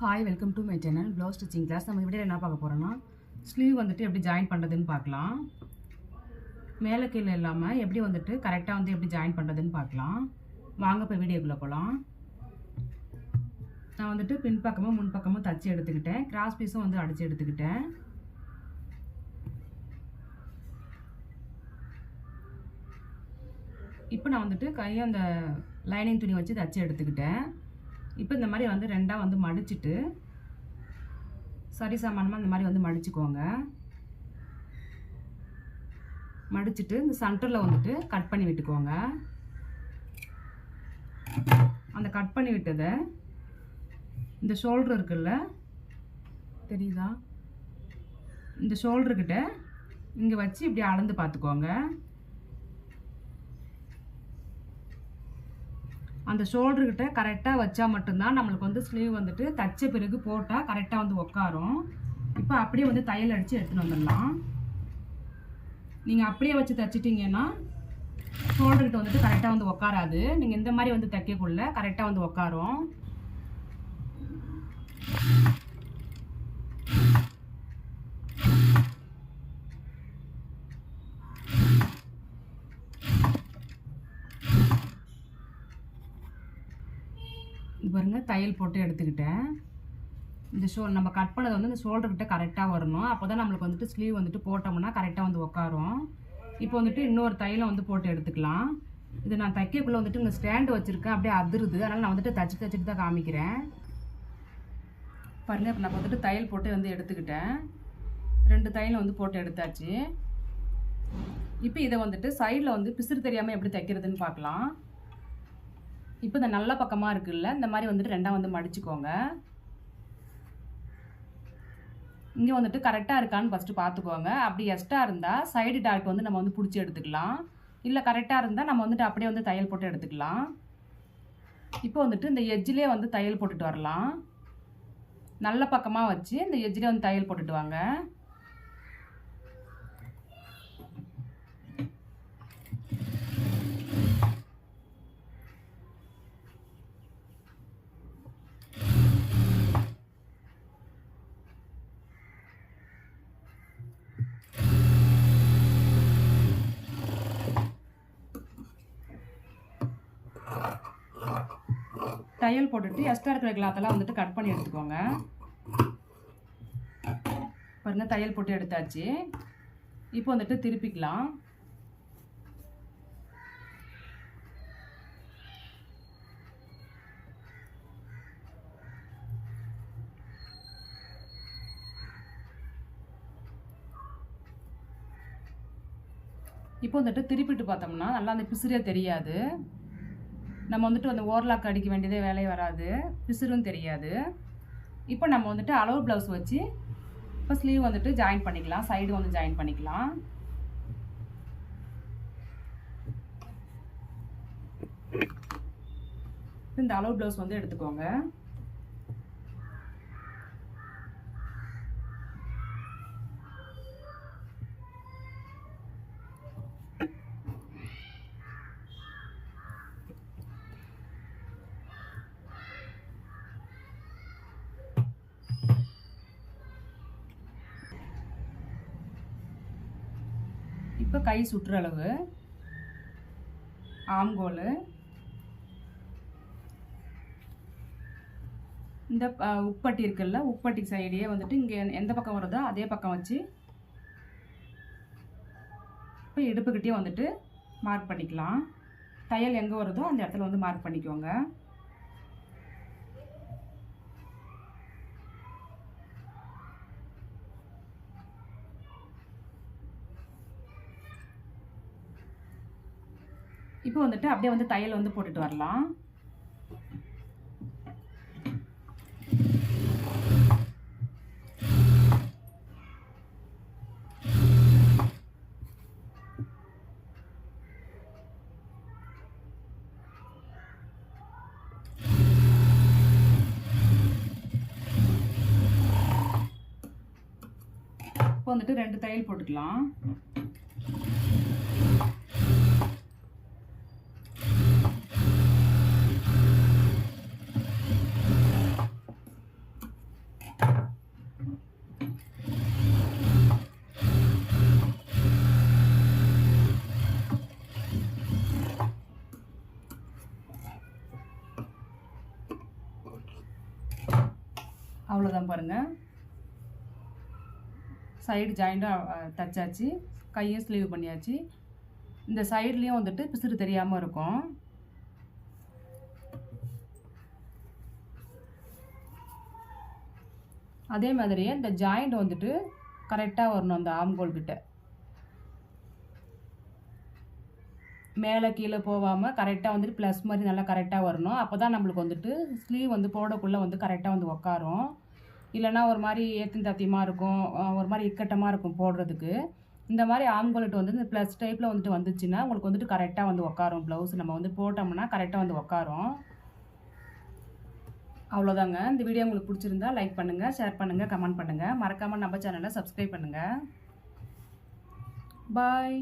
Hi welcome to my channel blouse stitching class நம்ம video என்ன பார்க்க போகிறோம்னா ஸ்லீவ் வந்துட்டு எப்படி ஜாயின் பண்ணுறதுன்னு பார்க்கலாம். மேலே கீழே இல்லாமல் எப்படி வந்துட்டு கரெக்டாக வந்து எப்படி ஜாயின் பண்ணுறதுன்னு பார்க்கலாம். வாங்க இப்போ வீடியோக்குள்ளே போகலாம் நான் வந்துட்டு பின்பக்கமும் முன்பக்கமும் தச்சு எடுத்துக்கிட்டேன். கிராஸ் பீஸும் வந்து அடித்து எடுத்துக்கிட்டேன். இப்போ நான் வந்துட்டு கையை அந்த லைனிங் துணி வச்சு தச்சு எடுத்துக்கிட்டேன். இப்போ இந்த மாதிரி வந்து ரெண்டாக வந்து மடிச்சுட்டு சரி சமானமாக இந்த மாதிரி வந்து மடிச்சுக்கோங்க. மடிச்சுட்டு இந்த சென்டரில் வந்துட்டு கட் பண்ணி விட்டுக்கோங்க. அந்த கட் பண்ணி விட்டதை இந்த ஷோல்டர் இருக்குல்ல தெரியுதா? இந்த ஷோல்டர்கிட்ட இங்கே வச்சு இப்படி அளந்து பார்த்துக்கோங்க. அந்த ஷோல்டர்கிட்ட கரெக்டாக வச்சா மட்டும்தான் நம்மளுக்கு வந்து ஸ்லீவ் வந்துட்டு தச்ச பிறகு போட்டால் கரெக்டாக வந்து உட்காரும் இப்போ அப்படியே வந்து தையல் அடித்து எடுத்துகிட்டு வந்துடலாம். நீங்கள் அப்படியே வச்சு தைச்சிட்டிங்கன்னா ஷோல்டர்கிட்ட வந்துட்டு கரெக்டாக வந்து உட்காராது நீங்கள் இந்த மாதிரி வந்து தைக்கக்குள்ள கரெக்டாக வந்து உட்காரும் பாருங்கள் தையல் போட்டு எடுத்துக்கிட்டேன். இந்த ஷோ நம்ம கட் பண்ணது வந்து இந்த ஷோல்டர்கிட்ட கரெக்டாக வரணும். அப்போ தான் நம்மளுக்கு வந்துட்டு ஸ்லீவ் வந்துட்டு போட்டோம்னா கரெக்டாக வந்து உட்காரும் இப்போ வந்துட்டு இன்னொரு தையலை வந்து போட்டு எடுத்துக்கலாம். இது நான் தைக்கக்குள்ளே வந்துட்டு இங்கே ஸ்டாண்டு வச்சுருக்கேன். அப்படியே அதிருது. அதனால் நான் வந்துட்டு தச்சு தச்சுட்டு தான் காமிக்கிறேன். பாருங்கள் இப்போ நான் வந்துட்டு தையல் போட்டு வந்து எடுத்துக்கிட்டேன். ரெண்டு தையல் வந்து போட்டு எடுத்தாச்சு. இப்போ இதை வந்துட்டு சைடில் வந்து பிசுறு தெரியாமல் எப்படி தைக்கிறதுன்னு பார்க்கலாம். இப்போ இந்த நல்ல பக்கமாக இருக்குல்ல இந்த மாதிரி வந்துட்டு ரெண்டாக வந்து மடிச்சுக்கோங்க. இங்கே வந்துட்டு கரெக்டாக இருக்கான்னு ஃபஸ்ட்டு பார்த்துக்கோங்க அப்படி எக்ஸ்ட்ரா இருந்தால் சைடு டாட் வந்து நம்ம வந்து பிடிச்சி எடுத்துக்கலாம். இல்லை கரெக்டாக இருந்தால் நம்ம வந்துட்டு அப்படியே வந்து தையல் போட்டு எடுத்துக்கலாம். இப்போ வந்துட்டு இந்த எஜ்ஜிலே வந்து தையல் போட்டுட்டு வரலாம். நல்ல பக்கமாக வச்சு இந்த எஜ்ஜிலே வந்து தையல் போட்டுட்டு வாங்க. தையல் போட்டுட்டு எக்ஸ்ட்ரா இருக்கிற கிளாத்தெல்லாம் வந்துட்டு கட் பண்ணி எடுத்துக்கோங்க. பாருங்க தையல் போட்டு எடுத்தாச்சு. இப்போ வந்துட்டு திருப்பிக்கலாம். இப்போ வந்துட்டு திருப்பிட்டு பார்த்தோம்னா நல்லா அந்த பிசுறே தெரியாது. நம்ம வந்துட்டு அந்த ஓவர்லாக் அடிக்க வேண்டியதே வேலையே வராது. பிசுறும் தெரியாது. இப்போ நம்ம வந்துட்டு அளவு ப்ளவுஸ் வச்சு இப்போ ஸ்லீவ் வந்துட்டு ஜாயின் பண்ணிக்கலாம். சைடு வந்து ஜாயின் பண்ணிக்கலாம். இந்த அளவு ப்ளவுஸ் வந்து எடுத்துக்கோங்க. இப்போ கை சுற்றுறளவு ஆம்கோல். இந்த உப்பட்டி இருக்குல்ல உப்பட்டி சைடையே வந்துட்டு இங்கே எந்த பக்கம் வருதோ அதே பக்கம் வச்சு இப்போ இடுப்புக்கிட்டே வந்துட்டு மார்க் பண்ணிக்கலாம். தையல் எங்கே வருதோ அந்த இடத்துல வந்து மார்க் பண்ணிக்கோங்க. இப்போ வந்துட்டு அப்படியே வந்து தையல் வந்து போட்டுட்டு வரலாம். இப்போ வந்துட்டு ரெண்டு தையல் போட்டுக்கலாம். அவ்வளோதான் பாருங்கள் சைடு ஜாயிண்ட்டாக தச்சாச்சு கையும் ஸ்லீவ் பண்ணியாச்சு. இந்த சைட்லேயும் வந்துட்டு பிசுறு தெரியாமல் இருக்கும். அதே மாதிரியே இந்த ஜாயிண்ட் வந்துட்டு கரெக்டாக வரணும் அந்த ஆம்கோல் கிட்ட. மேலே கீழே போகாமல் கரெக்டாக வந்துட்டு ப்ளஸ் மாதிரி நல்லா கரெக்டாக வரணும். அப்போ தான் நம்மளுக்கு வந்துட்டு ஸ்லீவ் வந்து போடக்குள்ளே வந்து கரெக்டாக வந்து உக்காரும். இல்லைன்னா ஒரு மாதிரி ஏத்தின் தத்தியமாக இருக்கும் ஒரு மாதிரி இக்கட்டமாக இருக்கும் போடுறதுக்கு. இந்த மாதிரி ஆம்கோலட் வந்து இந்த ப்ளஸ் டைப்பில் வந்துட்டு வந்துச்சுன்னா உங்களுக்கு வந்துட்டு கரெக்டாக வந்து உக்காரும் ப்ளவுஸ் நம்ம வந்து போட்டோம்னா கரெக்டாக வந்து உக்காரும். அவ்வளோதாங்க. இந்த வீடியோ உங்களுக்கு பிடிச்சிருந்தா லைக் பண்ணுங்கள் ஷேர் பண்ணுங்கள் கமெண்ட் பண்ணுங்கள் மறக்காமல் நம்ம சேனலை சப்ஸ்கிரைப் பண்ணுங்கள் பாய்